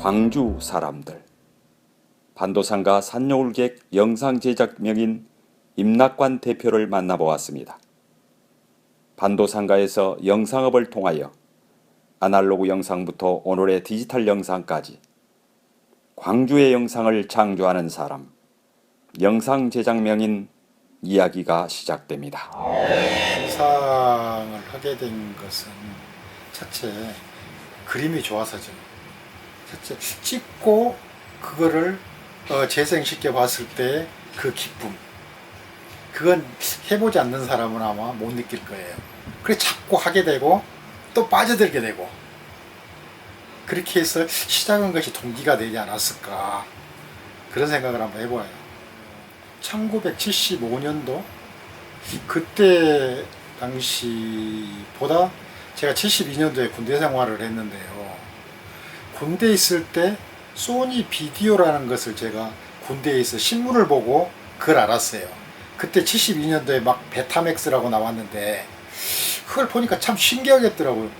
광주 사람들 반도상가 산여울객 영상 제작 명인 임낙관 대표를 만나보았습니다. 반도상가에서 영상업을 통하여 아날로그 영상부터 오늘의 디지털 영상까지 광주의 영상을 창조하는 사람 영상 제작 명인 이야기가 시작됩니다. 영상을 하게 된 것은 첫째 그림이 좋아서죠. 찍고 그거를 어, 재생시켜 봤을 때 그 기쁨. 그건 해보지 않는 사람은 아마 못 느낄 거예요. 그래 자꾸 하게 되고 또 빠져들게 되고 그렇게 해서 시작한 것이 동기가 되지 않았을까 그런 생각을 한번 해보아요. 1975년도 그때 당시보다 제가 72년도에 군대 생활을 했는데요. 군대 있을 때 소니 비디오라는 것을 제가 군대에서 신문을 보고 그걸 알았어요. 그때 72년도에 막 베타맥스라고 나왔는데 그걸 보니까 참 신기하겠더라고요.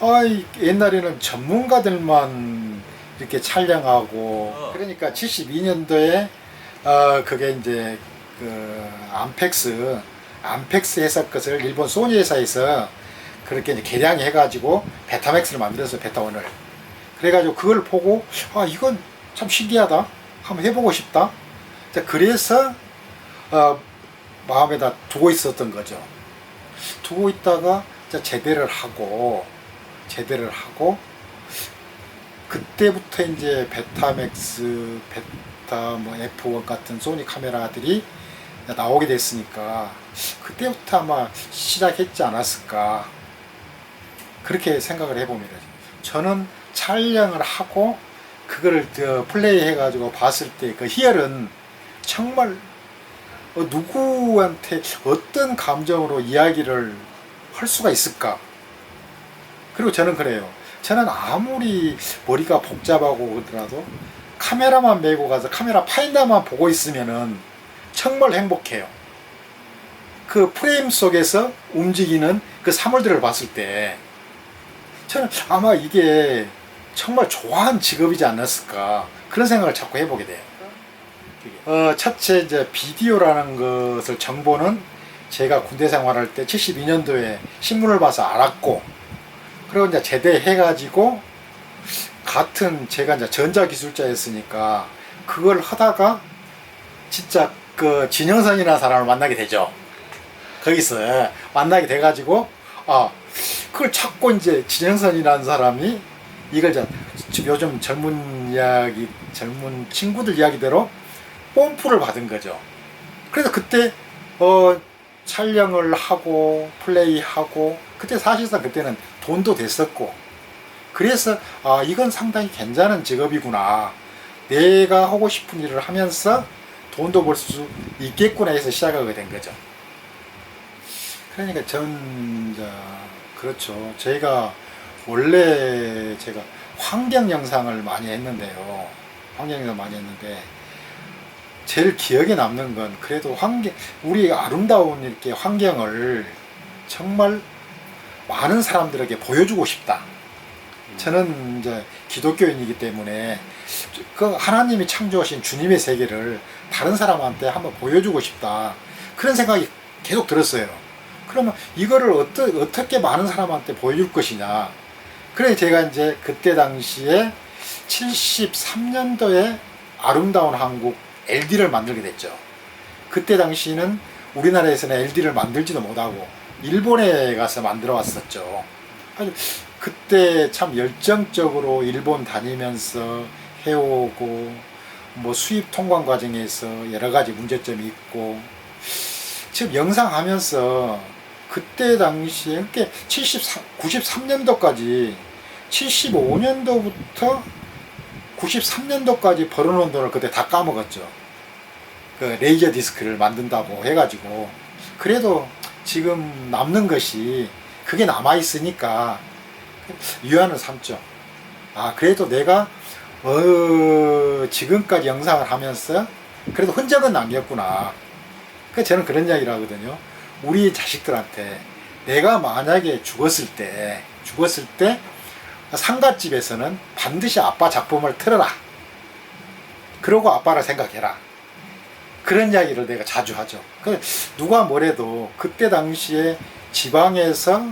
아이 옛날에는 전문가들만 이렇게 촬영하고 그러니까 72년도에 어 그게 이제 그 암펙스 암펙스 회사 것을 일본 소니 회사에서 그렇게 이제 개량해 가지고 베타맥스를 만들어서 베타원을 그래가지고 그걸 보고 아 이건 참 신기하다. 한번 해보고 싶다. 자, 그래서 어, 마음에다 두고 있었던 거죠. 두고 있다가 자, 제대를 하고 제대를 하고 그때부터 이제 베타맥스 베타 뭐 F1 같은 소니 카메라들이 나오게 됐으니까 그때부터 아마 시작했지 않았을까. 그렇게 생각을 해봅니다. 저는 촬영을 하고 그거를 저 플레이 해 가지고 봤을 때 그 희열은 정말 어, 누구한테 어떤 감정으로 이야기를 할 수가 있을까? 그리고 저는 그래요. 저는 아무리 머리가 복잡하고 그러더라도 카메라만 메고 가서 카메라 파인다만 보고 있으면은 정말 행복해요. 그 프레임 속에서 움직이는 그 사물들을 봤을 때 저는 아마 이게 정말 좋아하는 직업이지 않았을까 그런 생각을 자꾸 해보게 돼요. 어, 첫째 이제 비디오라는 것을 정보는 제가 군대 생활할 때 72년도에 신문을 봐서 알았고 그리고 이제 제대해가지고 같은 제가 이제 전자기술자였으니까 그걸 하다가 진짜 그 진영선이라는 사람을 만나게 되죠. 거기서 만나게 돼가지고 아 그걸 찾고 이제 진영선이라는 사람이 이걸 자 요즘 젊은 이야기 젊은 친구들 이야기대로 뽐프를 받은 거죠. 그래서 그때 어 촬영을 하고 플레이하고 그때 사실상 그때는 돈도 됐었고 그래서 아 이건 상당히 괜찮은 직업이구나 내가 하고 싶은 일을 하면서 돈도 벌 수 있겠구나 해서 시작하게 된 거죠. 그러니까 전 자, 그렇죠. 제가 원래 제가 환경 영상을 많이 했는데요. 환경 영상 많이 했는데 제일 기억에 남는 건 그래도 환경 우리 아름다운 이렇게 환경을 정말 많은 사람들에게 보여주고 싶다. 저는 이제 기독교인이기 때문에 그 하나님이 창조하신 주님의 세계를 다른 사람한테 한번 보여주고 싶다. 그런 생각이 계속 들었어요. 그러면 이거를 어떠, 어떻게 많은 사람한테 보여줄 것이냐. 그래 제가 이제 그때 당시에 73년도에 아름다운 한국 LD를 만들게 됐죠. 그때 당시는 우리나라에서는 LD를 만들지도 못하고 일본에 가서 만들어 왔었죠. 아주 그때 참 열정적으로 일본 다니면서 해오고 뭐 수입 통관 과정에서 여러 가지 문제점이 있고 지금 영상 하면서 그때 당시에 그게 73, 93년도까지 75년도부터 93년도까지 벌어놓은 돈을 그때 다 까먹었죠. 그 레이저 디스크를 만든다고 해가지고 그래도 지금 남는 것이 그게 남아 있으니까 유한을 삼죠. 아 그래도 내가 어 지금까지 영상을 하면서 그래도 흔적은 남겼구나. 그 저는 그런 이야기를 하거든요. 우리 자식들한테 내가 만약에 죽었을 때 죽었을 때 상가집에서는 반드시 아빠 작품을 틀어라. 그러고 아빠를 생각해라. 그런 이야기를 내가 자주 하죠. 그 누가 뭐래도 그때 당시에 지방에서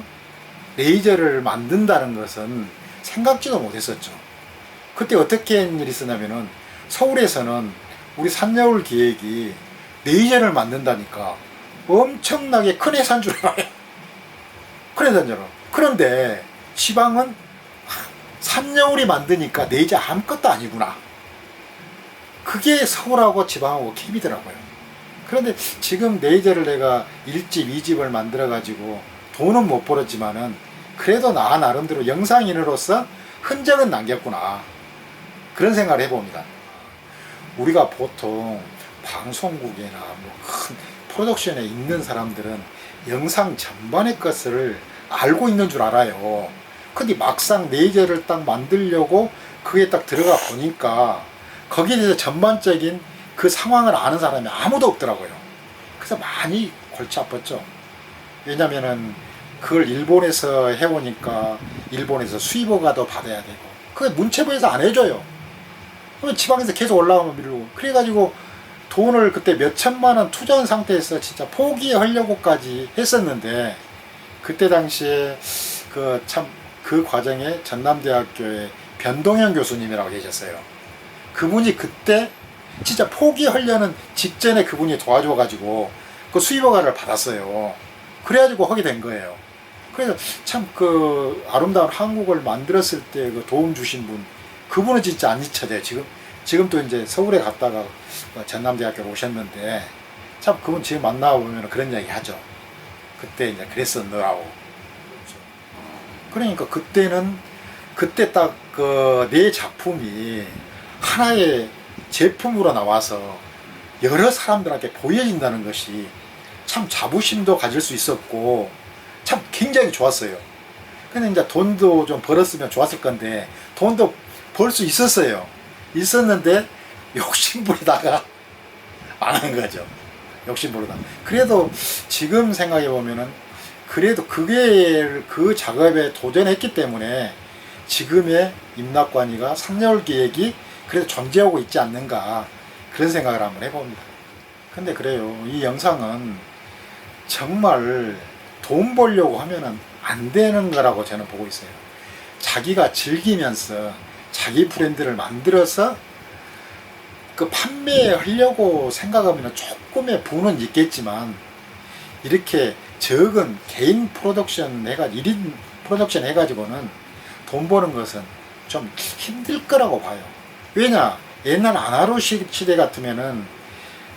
레이저를 만든다는 것은 생각지도 못했었죠. 그때 어떻게 한 일이 있었냐면은 서울에서는 우리 산여울 기획이 레이저를 만든다니까 엄청나게 큰 회사인 줄 알아요. 큰 회사인 줄. 그런데 지방은 산여울이 만드니까 레이저 아무것도 아니구나. 그게 서울하고 지방하고 캡이더라고요. 그런데 지금 레이저를 내가 1집, 2집을 만들어가지고 돈은 못 벌었지만은 그래도 나 나름대로 영상인으로서 흔적은 남겼구나. 그런 생각을 해봅니다. 우리가 보통 방송국이나 뭐 큰 프로덕션에 있는 사람들은 영상 전반의 것을 알고 있는 줄 알아요. 근데 막상 레이저를 딱 만들려고 그게 딱 들어가 보니까 거기에 대해서 전반적인 그 상황을 아는 사람이 아무도 없더라고요. 그래서 많이 골치 아팠죠. 왜냐면은 그걸 일본에서 해오니까 일본에서 수입허가도 받아야 되고 그게 문체부에서 안 해줘요. 그러면 지방에서 계속 올라가면 미루고 그래가지고 돈을 그때 몇 천만 원 투자한 상태에서 진짜 포기하려고까지 했었는데 그때 당시에 그참그 과정에 전남대학교의 변동현 교수님이라고 계셨어요. 그분이 그때 진짜 포기하려는 직전에 그분이 도와줘가지고 그 수입허가를 받았어요. 그래가지고 하게 된 거예요. 그래서 참 그 아름다운 한국을 만들었을 때 그 도움 주신 분, 그분은 진짜 안 잊혀져요. 지금 지금 또 이제 서울에 갔다가 전남대학교로 오셨는데 참 그분 지금 만나 보면 그런 이야기 하죠. 그때 이제 그랬었느라고. 그러니까 그때는 그때 딱 그 내 작품이 하나의 제품으로 나와서 여러 사람들한테 보여진다는 것이 참 자부심도 가질 수 있었고 참 굉장히 좋았어요. 근데 이제 돈도 좀 벌었으면 좋았을 건데 돈도 벌 수 있었어요. 있었는데 욕심부리다가 안 한 거죠. 욕심부리다. 그래도 지금 생각해 보면은 그래도 그게 그 작업에 도전했기 때문에 지금의 임낙관이가 3개월 계획이 그래도 존재하고 있지 않는가 그런 생각을 한번 해봅니다. 근데 그래요. 이 영상은 정말 돈 벌려고 하면은 안 되는 거라고 저는 보고 있어요. 자기가 즐기면서 자기 브랜드를 만들어서 그 판매하려고 생각하면 조금의 부는 있겠지만 이렇게 적은 개인 프로덕션 해가 1인 프로덕션 해가지고는 돈 버는 것은 좀 힘들 거라고 봐요. 왜냐? 옛날 아날로그 시- 시대 같으면은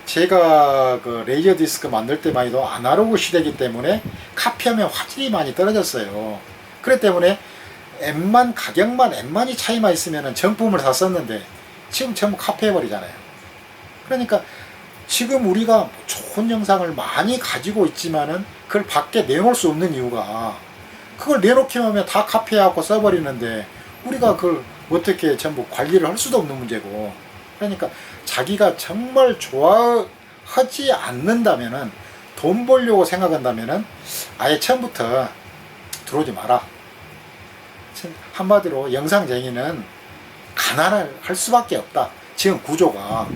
제가 그 레이저 디스크 만들 때만 해도 아날로그 시대이기 때문에 카피하면 화질이 많이 떨어졌어요. 그렇기 때문에 M만 가격만 M만이 차이만 있으면은 정품을 샀었는데 지금 전부 카피해버리잖아요. 그러니까 지금 우리가 좋은 영상을 많이 가지고 있지만은 그걸 밖에 내놓을 수 없는 이유가 그걸 내놓기만 하면 다 카피해갖고 써버리는데 우리가 그걸 어떻게 전부 관리를 할 수도 없는 문제고 그러니까 자기가 정말 좋아하지 않는다면은 돈 벌려고 생각한다면은 아예 처음부터 들어오지 마라. 참, 한마디로 영상쟁이는 가난을 할 수밖에 없다. 지금 구조가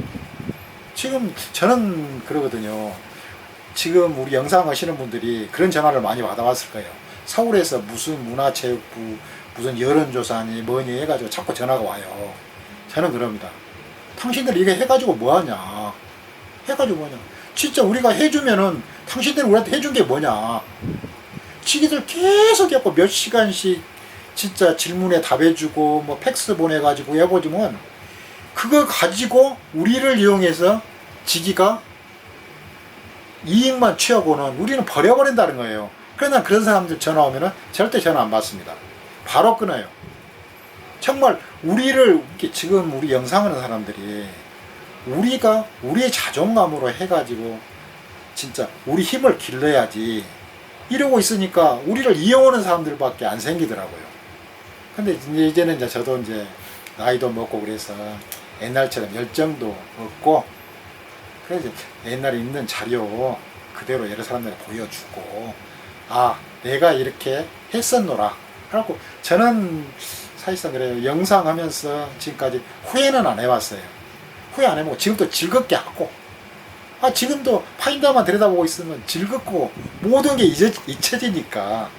지금 저는 그러거든요. 지금 우리 영상 하시는 분들이 그런 전화를 많이 받아왔을 거예요. 서울에서 무슨 문화체육부 무슨 여론조사니 뭐니 해가지고 자꾸 전화가 와요. 저는 그럽니다. 당신들 이게 해가지고 뭐하냐? 해가지고 뭐냐? 진짜 우리가 해주면은 당신들 우리한테 해준 게 뭐냐? 지기들 계속 해고 몇 시간씩 진짜 질문에 답해주고 뭐 팩스 보내가지고 해보지만 그거 가지고 우리를 이용해서 지기가 이익만 취하고는 우리는 버려버린다는 거예요. 그러나 그런 사람들 전화 오면은 절대 전화 안 받습니다. 바로 끊어요. 정말 우리를 지금 우리 영상 하는 사람들이 우리가 우리의 자존감으로 해가지고 진짜 우리 힘을 길러야지 이러고 있으니까 우리를 이용하는 사람들밖에 안 생기더라고요. 근데 이제 이제는 이제 저도 이제 나이도 먹고 그래서 옛날처럼 열정도 없고 그래서 옛날에 있는 자료 그대로 여러 사람들이 보여주고 아 내가 이렇게 했었노라 하고 저는 사실상 그래요. 영상 하면서 지금까지 후회는 안 해봤어요. 후회 안 해보고 지금도 즐겁게 하고 아 지금도 파인더만 들여다보고 있으면 즐겁고 모든 게 잊어, 잊혀지니까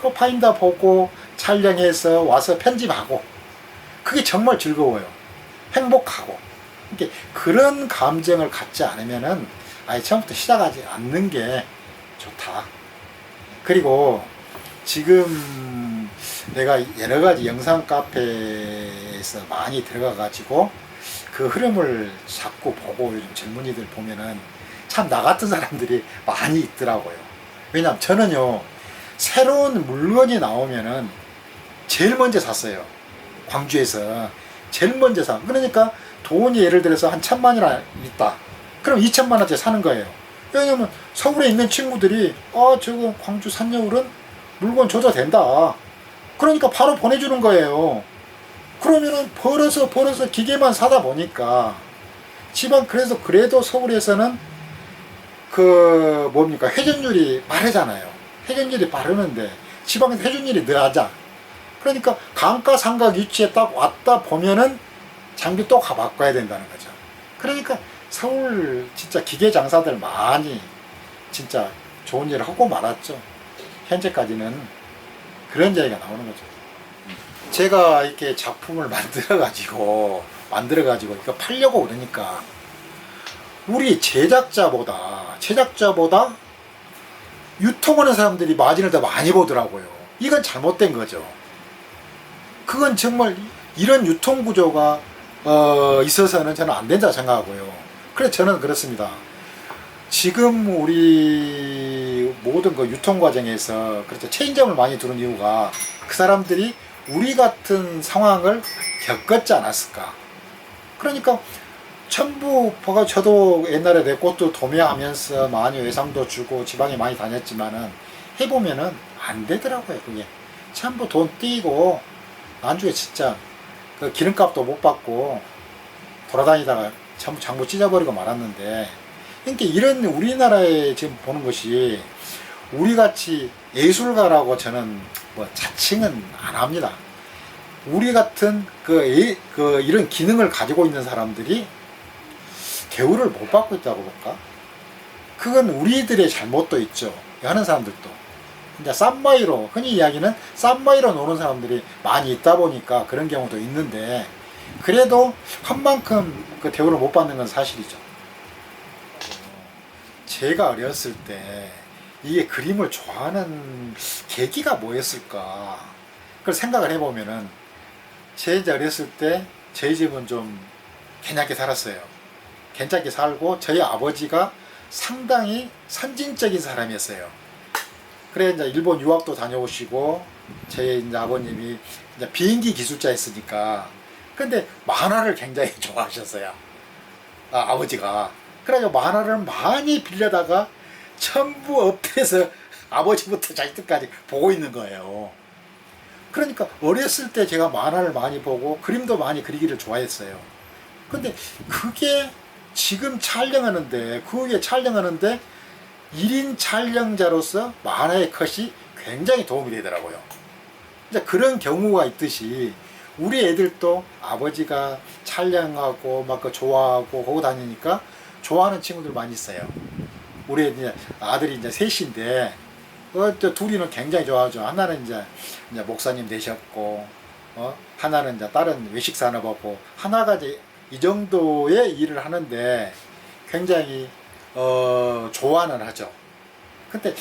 그 파인더 보고 촬영해서 와서 편집하고 그게 정말 즐거워요. 행복하고 이게 그런 감정을 갖지 않으면은 아예 처음부터 시작하지 않는 게 좋다. 그리고 지금 내가 여러 가지 영상 카페에서 많이 들어가 가지고 그 흐름을 자꾸 보고 요즘 젊은이들 보면은 참 나 같은 사람들이 많이 있더라고요. 왜냐면 저는요 새로운 물건이 나오면은 제일 먼저 샀어요. 광주에서 제일 먼저 사. 그러니까 돈이 예를 들어서 한 천만이나 있다. 그럼 2천만 원짜리 사는 거예요. 왜냐면 서울에 있는 친구들이 아 저거 광주 산여울은 물건 줘도 된다. 그러니까 바로 보내주는 거예요. 그러면은 벌어서 벌어서 기계만 사다 보니까 지방 그래서 그래도 서울에서는 그 뭡니까 회전율이 빠르잖아요. 회전율이 빠르는데 지방에서 회전율이 늘어나자. 그러니까 강가 상가 위치에 딱 왔다 보면은 장비 또가 바꿔야 된다는 거죠. 그러니까 서울 진짜 기계 장사들 많이 진짜 좋은 일을 하고 말았죠. 현재까지는 그런 이야기가 나오는 거죠. 제가 이렇게 작품을 만들어 가지고 만들어 가지고 이거 팔려고 그러니까 우리 제작자보다 제작자보다 유통하는 사람들이 마진을 더 많이 보더라고요. 이건 잘못된 거죠. 그건 정말 이런 유통 구조가 어, 있어서는 저는 안 된다 생각하고요. 그래서 저는 그렇습니다. 지금 우리 모든 그 유통 과정에서 그렇죠 체인점을 많이 두는 이유가 그 사람들이 우리 같은 상황을 겪었지 않았을까. 그러니까 전부 보가 저도 옛날에 내 꽃도 도매하면서 많이 외상도 주고 지방에 많이 다녔지만은 해보면은 안 되더라고요 그게 전부 돈 띄고 나중에 진짜 그 기름값도 못 받고 돌아다니다가 전부 장부 찢어버리고 말았는데 그러니까 이런 우리나라에 지금 보는 것이 우리 같이 예술가라고 저는 뭐 자칭은 안 합니다. 우리 같은 그, 예- 그 이런 기능을 가지고 있는 사람들이 대우를 못 받고 있다고 볼까? 그건 우리들의 잘못도 있죠. 하는 사람들도. 이제 쌈마이로 흔히 이야기는 쌈마이로 노는 사람들이 많이 있다 보니까 그런 경우도 있는데 그래도 한 만큼 그 대우를 못 받는 건 사실이죠. 제가 어렸을 때 이게 그림을 좋아하는 계기가 뭐였을까? 그걸 생각을 해보면은 제 어렸을 때 저희 집은 좀 괜찮게 살았어요. 괜찮게 살고 저희 아버지가 상당히 선진적인 사람이었어요. 그래 이제 일본 유학도 다녀오시고 저희 이제 아버님이 이제 비행기 기술자였으니까 근데 만화를 굉장히 좋아하셨어요. 아, 아버지가 그래가지고 만화를 많이 빌려다가 전부 엎드려서 아버지부터 자식들까지 보고 있는 거예요. 그러니까 어렸을 때 제가 만화를 많이 보고 그림도 많이 그리기를 좋아했어요. 근데 그게 지금 촬영하는데 그게 촬영하는데 1인 촬영자로서 만화의 컷이 굉장히 도움이 되더라고요. 이제 그런 경우가 있듯이 우리 애들도 아버지가 촬영하고 막 그 좋아하고 거기 다니니까 좋아하는 친구들 많이 있어요. 우리 이제 아들이 이제 셋인데 어, 또 둘이는 굉장히 좋아하죠. 하나는 이제, 이제 목사님 되셨고, 어, 하나는 이제 다른 외식 산업하고, 하나가 이제 이 정도의 일을 하는데 굉장히, 어, 좋아는 하죠. 근데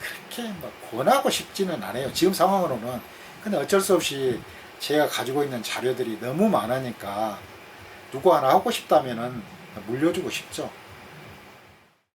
그렇게 뭐 권하고 싶지는 않아요. 지금 상황으로는. 근데 어쩔 수 없이 제가 가지고 있는 자료들이 너무 많으니까 누구 하나 하고 싶다면은 물려주고 싶죠.